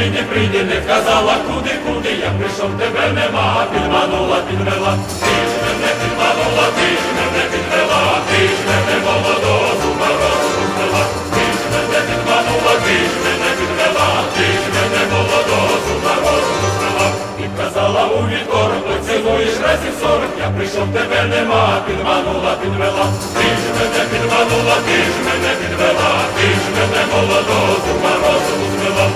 прийди, прийди, не вказала куди, куди, я прийшов, тебе нема, підманула, підвела, ти ж мене підманула, ти ж мене підвела, ти ж мене молодого зуба розпустила, ти ж мене підманула, ти ж мене підвела, ти ж мене молодого зуба розпустила, і казала у вікор, поцілуєш разів сорок, я прийшов, тебе нема, підманула, підвела, ти ж мене підманула, ти ж мене підвела, ти ж мене молодого зуба розпустила,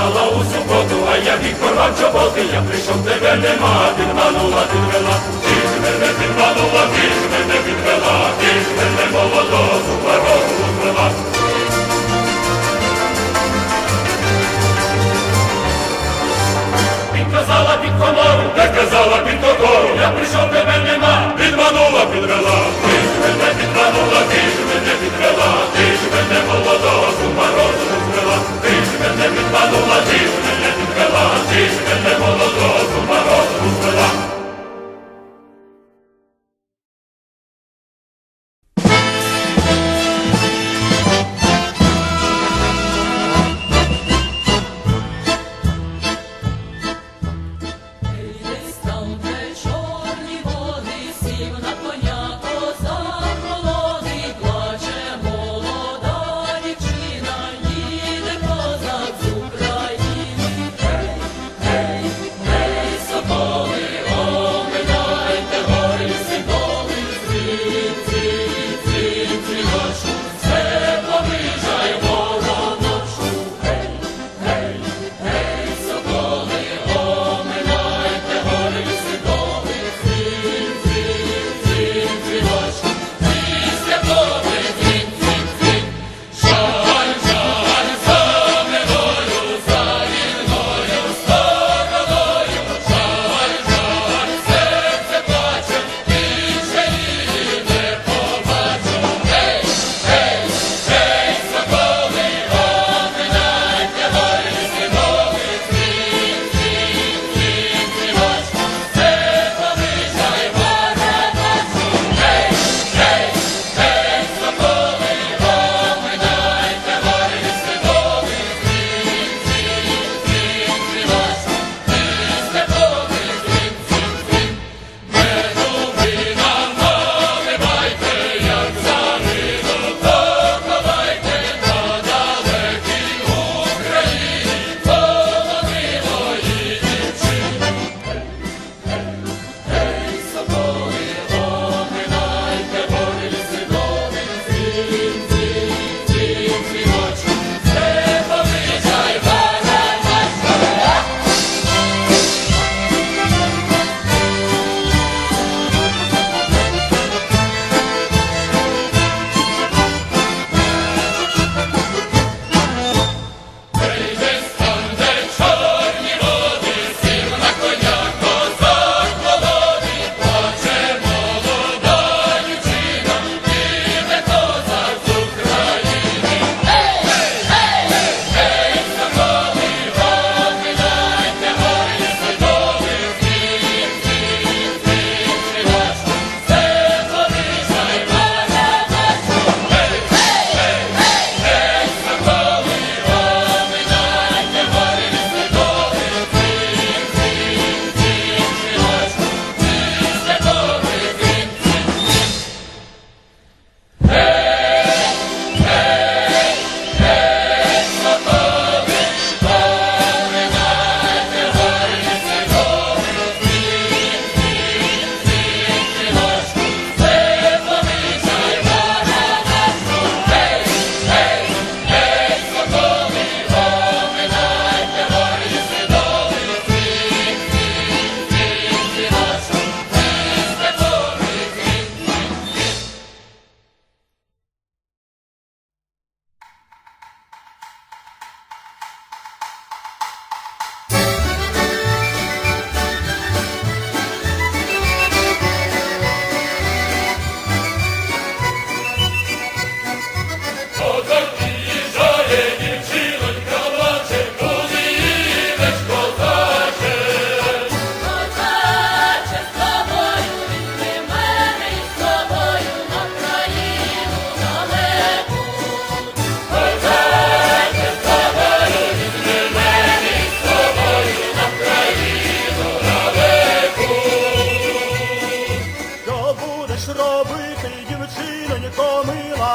казала у суботу, а я біг порвав чоботи, я прийшов, тебе нема, підманула, підвела, ти ж мене підманула, ти ж мене підвела, ти ж мене молодого зуба розпустила. Підказала під комору, не казала під котору, я прийшов, тебе нема, підманула, підвела, ти ж мене підманула, ти ж мене підвела, ти ж мене молодого зуба розуму звела, ти ж мене підманула, ти ж мене підвела, ти ж мене молодого зуба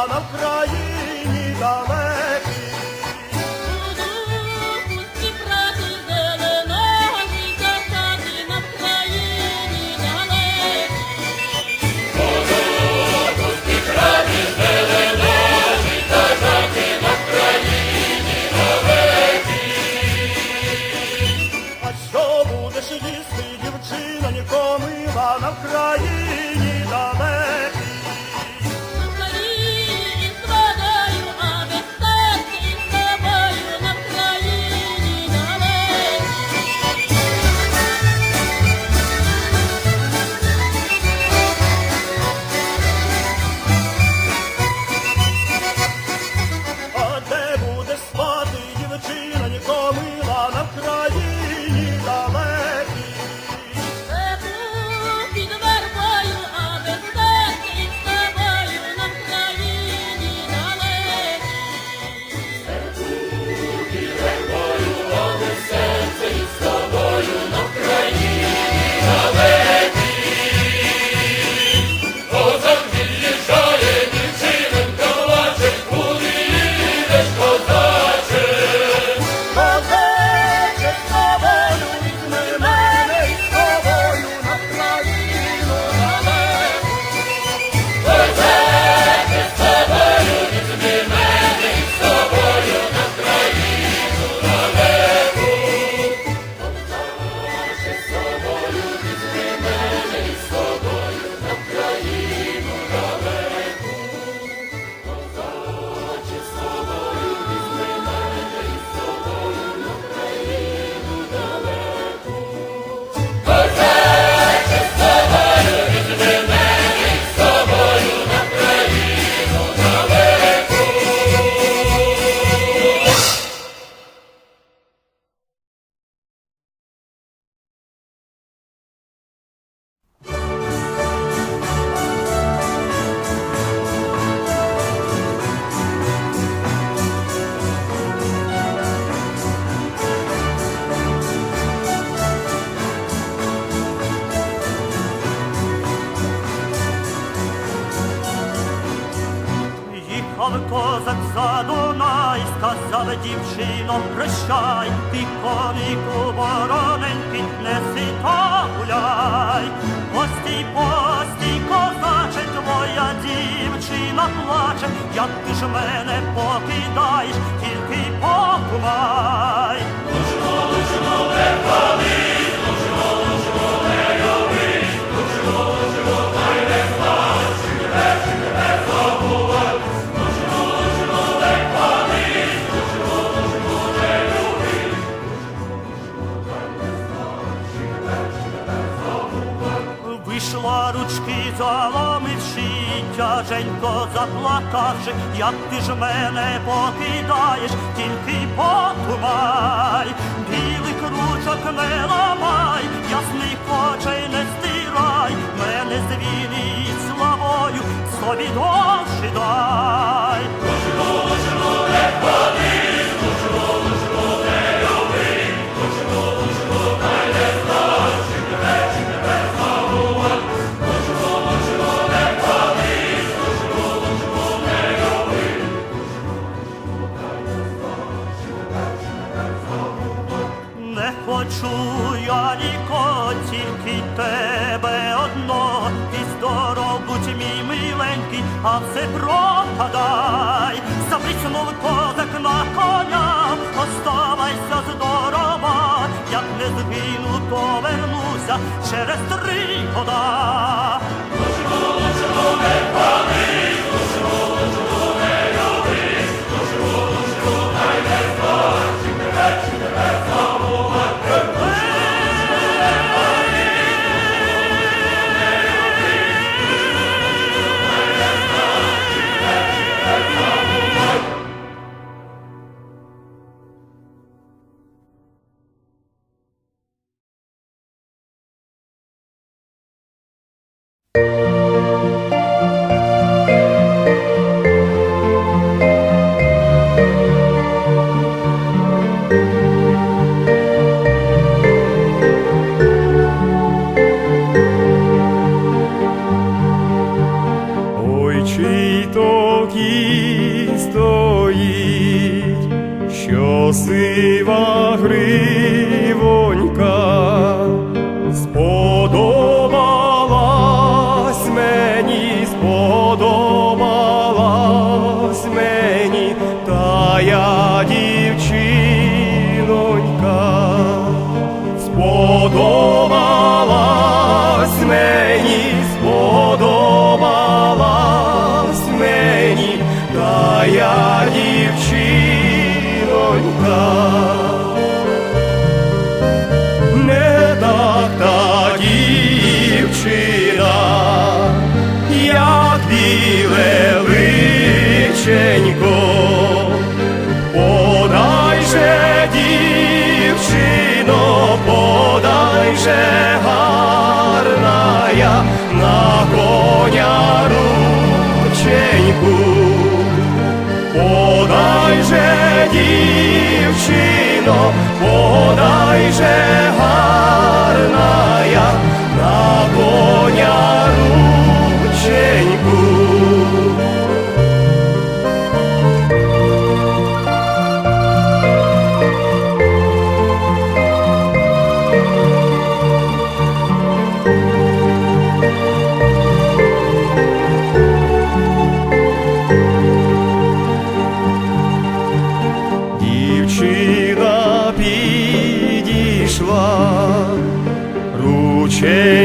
на країні далекій. Буду пусті праці зеленої, катати на Вкраїні далекій. Буду пусті на Вкраїні далекій. А що будеш їсти, дівчина, нікому, а на Вкраїні далекій? Дівчино, прощай, ти конику вороненький, не сито гуляй. Постій, постій, козаче, твоя дівчина плаче, як ти ж мене покидаєш, тільки подумай. Вийшла тяженько заплакавши, як ти ж мене покидаєш, тільки потумай, білий кручок не ламай, ясних очей не стирай, мене звільни славою, собі дощі дай. Одного. Ти здоров, будь мій миленький, а все пропадай. Запріснув козак на коня, оставайся здорова. Як не згину, повернуся через три года. Дівчино, подай же гарна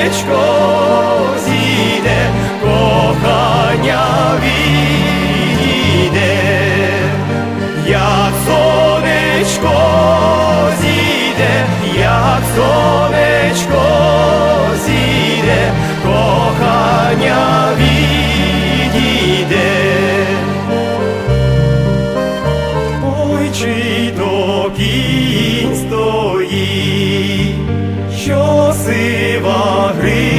сонечко красива грі.